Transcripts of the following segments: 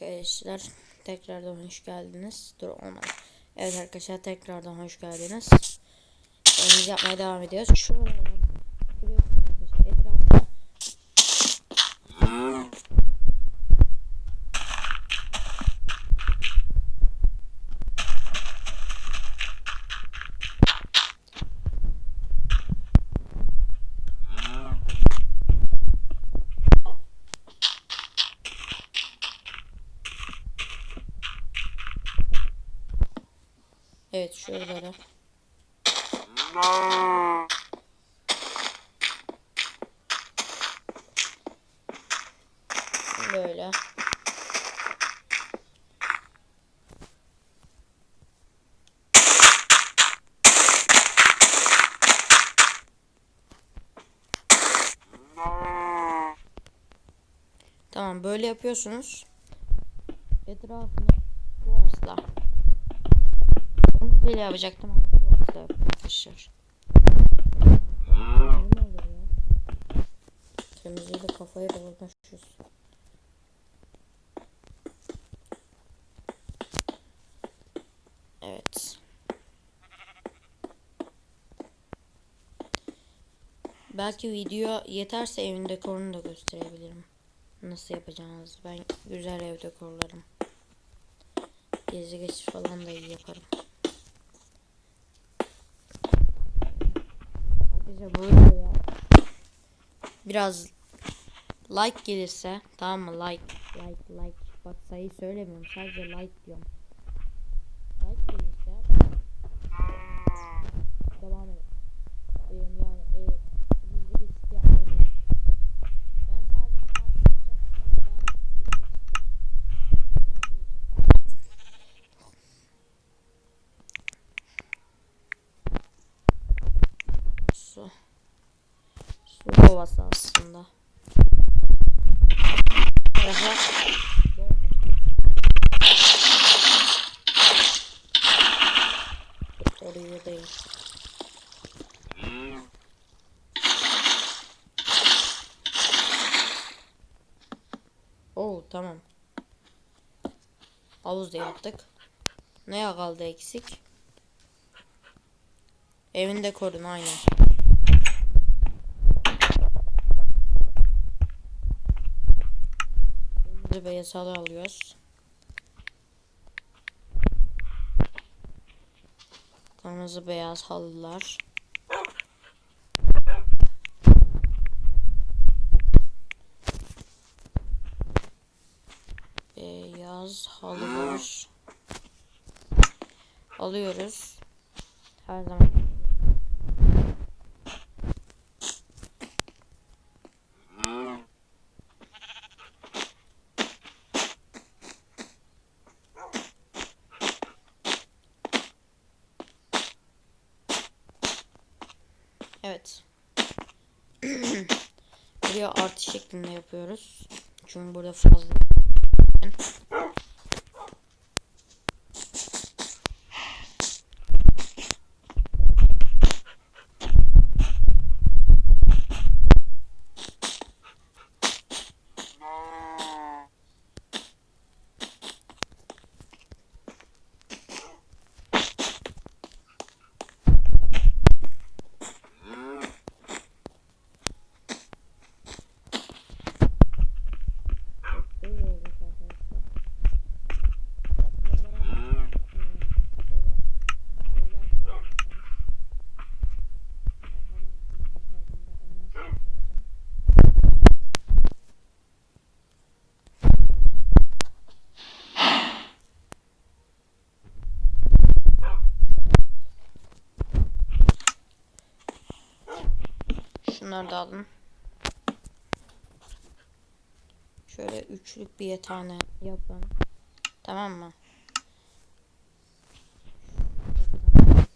Arkadaşlar tekrardan hoş geldiniz. Dur olmadı. Evet arkadaşlar tekrardan hoş geldiniz. Biz yapmaya devam ediyoruz. Şuralardan Evet şuralara. Böyle. Tamam böyle yapıyorsunuz. Etrafına kuvarsla. Böyle yapacaktım ama arkadaşlar. Kafaya da vurmuşuz. Evet. Belki video yeterse evin dekorunu da gösterebilirim. Nasıl yapacağınızı. Ben güzel ev dekorlarım. Gezi geçiş falan da iyi yaparım. Arkadaşlar böyle ya. Biraz like gelirse tamam mı like like like bak sayı söylemiyorum sadece like diyorum. Like gelirse devam edelim. Yani e, hızlı geçit yapmayı deneyim. Ben sadece bir tane yapacağım. Aslında daha bir sürü geçit Su. Su kovası aslında. Daha Oraya değil. Oo tamam. Havuz da yaptık. Ne kaldı eksik? Evin dekorunu aynen. Kırmızı beyaz halı alıyoruz. Kırmızı beyaz halılar. Beyaz halılar. Alıyoruz. Her zaman. Evet. Buraya artı şeklinde yapıyoruz. Çünkü burada fazla. Böyle olacak arkadaşlar. Buralara, e, böyle şeyler koyacağız. Efendim, bilgisayarında elmas koyacağım. Şunları da alın. Şöyle üçlük bir tane yapın. Tamam mı?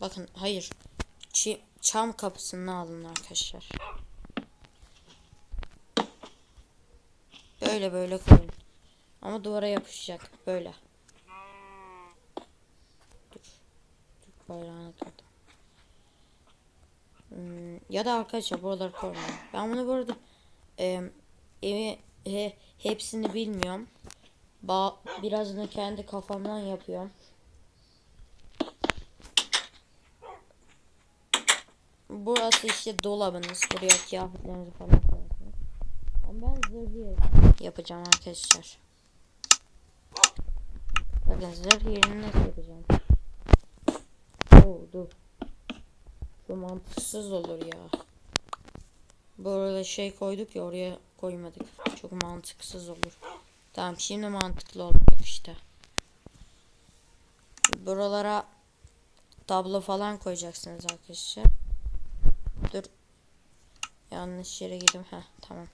Bakın hayır. Çi- çam kapısını alın arkadaşlar. Böyle böyle koyun. Ama duvara yapışacak. Böyle. Dur. Türk bayrağını kırdım. Hmm, ya da arkadaşlar buraları koymayın. Ben bunu burada e, evi he, hepsini bilmiyorum. Ba birazını kendi kafamdan yapıyorum. Burası işte dolabınız. Buraya kıyafetlerinizi falan koyarsınız. Ama ben zırh yapacağım arkadaşlar. Bakın zırh yerini nasıl yapacağım? Oo dur. Bu mantıksız olur ya. Bu arada şey koyduk ya oraya koymadık. Çok mantıksız olur. Tamam şimdi mantıklı olacak işte. Buralara tablo falan koyacaksınız arkadaşlar. Dur. Yanlış yere girdim. Heh tamam.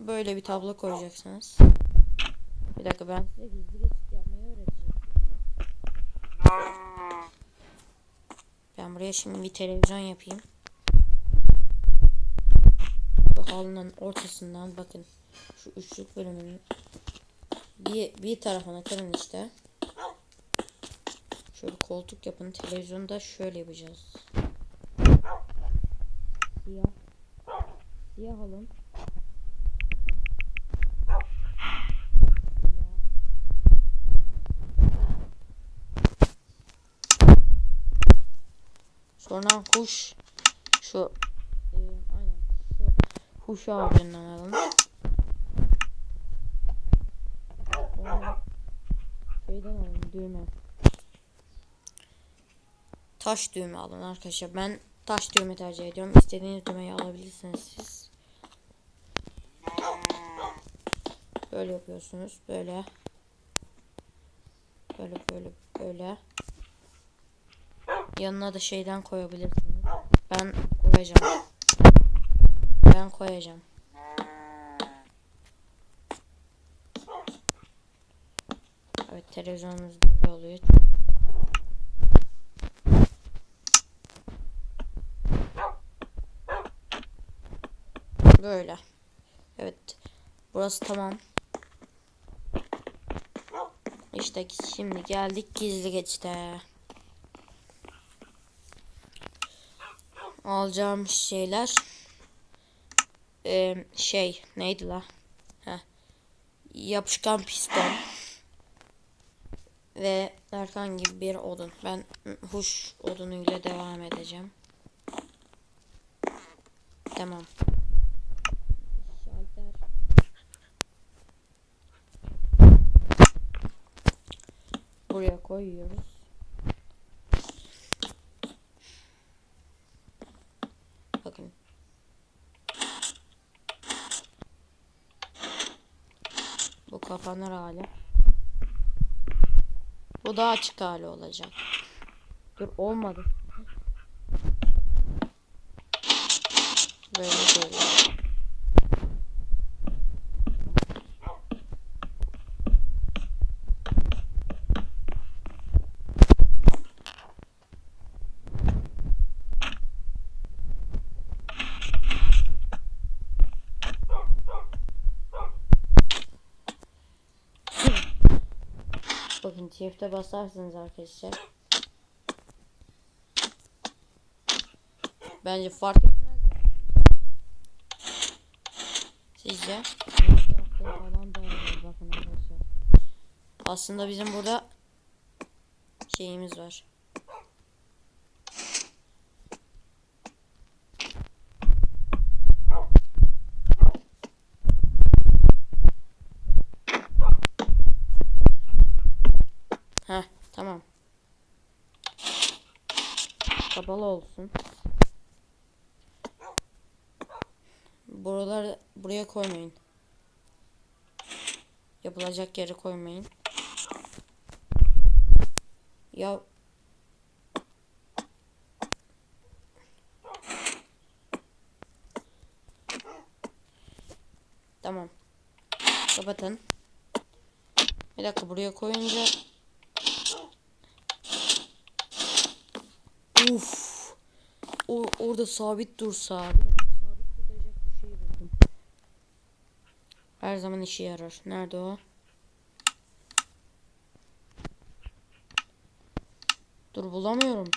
Böyle bir tablo koyacaksınız. Bir dakika ben size gizli geçit yapmayı öğreteceğim. Buraya şimdi bir televizyon yapayım. Şu halının ortasından bakın. Şu üçlük bölümünün bir, bir tarafına kırın işte. Şöyle koltuk yapın. Televizyonu da şöyle yapacağız. Siyah. Siyah alın. Siyah. Sonra kuş şu e, kuş ağacından. Sonra şeyden alın düğme. Taş düğme alın arkadaşlar. Ben taş düğme tercih ediyorum. İstediğiniz düğmeyi alabilirsiniz siz. Böyle yapıyorsunuz. Böyle. Böyle böyle böyle. Yanına da şeyden koyabilirsiniz. Ben koyacağım. Ben koyacağım. Evet televizyonumuz böyle oluyor. Böyle. Evet. Burası tamam. İşte şimdi geldik gizli geçte. Alacağım şeyler. Ee, şey neydi la? Yapışkan piston. Ve herhangi bir odun. Ben huş odunuyla devam edeceğim. Tamam. Buraya koyuyoruz. Bakın. Bu kapanır hali. Bu da açık hali olacak. Dur olmadı. Böyle böyle. Bakın çifte basarsınız arkadaşlar. Bence fark etmez. Sizce? Aslında bizim burada şeyimiz var. Heh tamam. Kapalı olsun. Buralar buraya koymayın. Yapılacak yere koymayın. Ya Tamam. Kapatın. Bir dakika buraya koyunca Uf. O orada sabit dursa. Dakika, sabit tutacak bir şey buldum. Her zaman işe yarar. Nerede o? Dur bulamıyorum.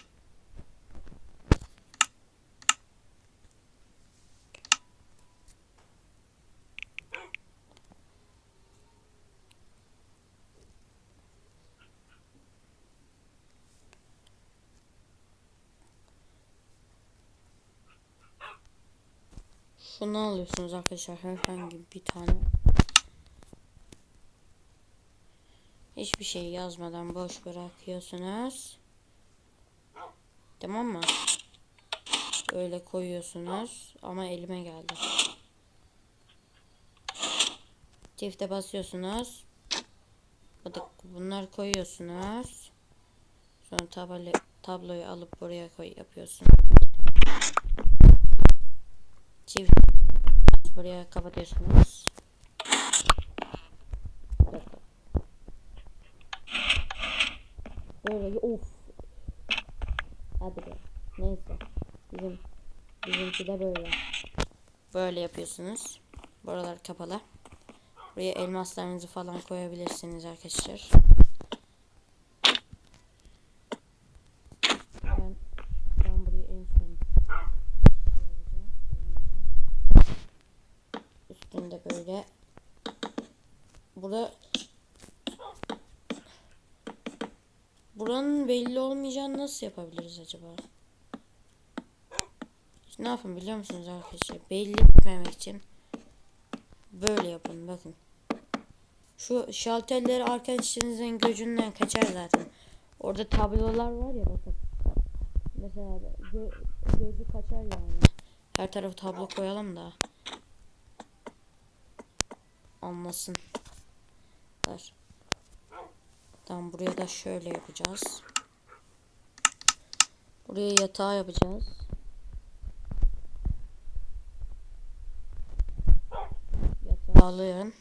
Şunu alıyorsunuz arkadaşlar herhangi bir tane. Hiçbir şey yazmadan boş bırakıyorsunuz. Tamam mı? Öyle koyuyorsunuz ama elime geldi. Çifte basıyorsunuz. Bunlar koyuyorsunuz. Sonra tablo, tabloyu alıp buraya koy yapıyorsunuz. Çift buraya kapatıyorsunuz. Böyle of. Hadi be. Neyse. Bizim bizimki de böyle. Böyle yapıyorsunuz. Buralar kapalı. Buraya elmaslarınızı falan koyabilirsiniz arkadaşlar. Ben, ben buraya en son şey yapacağım, koyacağım. Üstünde böyle. Burada Belli olmayacağını nasıl yapabiliriz acaba? Ne yapın biliyor musunuz arkadaşlar? Belli etmemek için böyle yapın bakın. Şu şalterleri arkadaşınızın gözünden kaçar zaten. Orada tablolar var ya bakın. Mesela gö- gözü kaçar yani. Her tarafı tablo koyalım da. Anlasın. Ver. Tamam buraya da şöyle yapacağız. Buraya yatağı yapacağız. Yatağı alıyorum.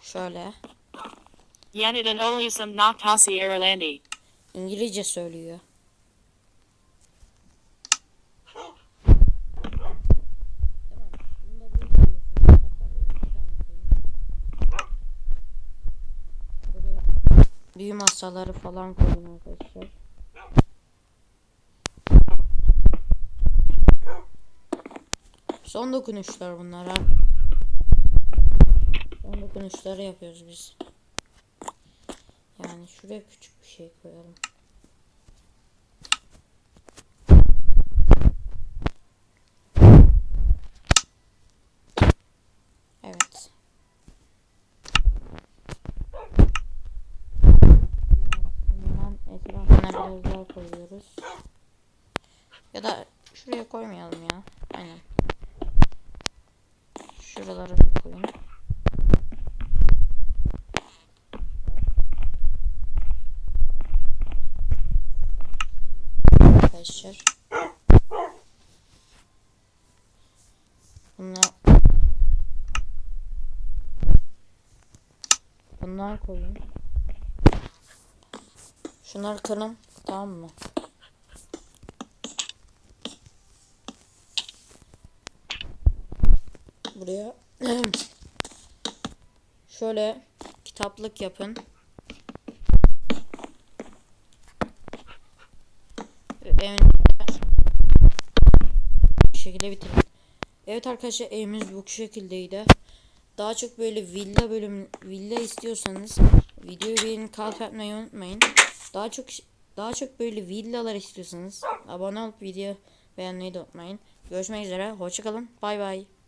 Şöyle. Yeniden Olisum Naktasi Irlandi. İngilizce söylüyor. Tamam. Bunu da buraya koyuyorsun. Hatta bir iki tane koyayım. Buraya büyü masaları falan koyun arkadaşlar. Son dokunuşlar bunlar ha. Son dokunuşları yapıyoruz biz. Yani şuraya küçük bir şey koyalım. Evet. Bundan etrafına biraz daha koyuyoruz. Ya da şuraya koymayalım ya. Aynen. Şuralara koyun. arkadaşlar. Bunlar Bunlar koyun. Şunları kırın. Tamam mı? Buraya şöyle kitaplık yapın. Evin bu şekilde bitirin. Evet arkadaşlar evimiz bu şekildeydi. Daha çok böyle villa bölüm villa istiyorsanız videoyu beğenip kalp atmayı unutmayın. Daha çok daha çok böyle villalar istiyorsanız abone olup video beğenmeyi de unutmayın. Görüşmek üzere. Hoşçakalın. Bay bay.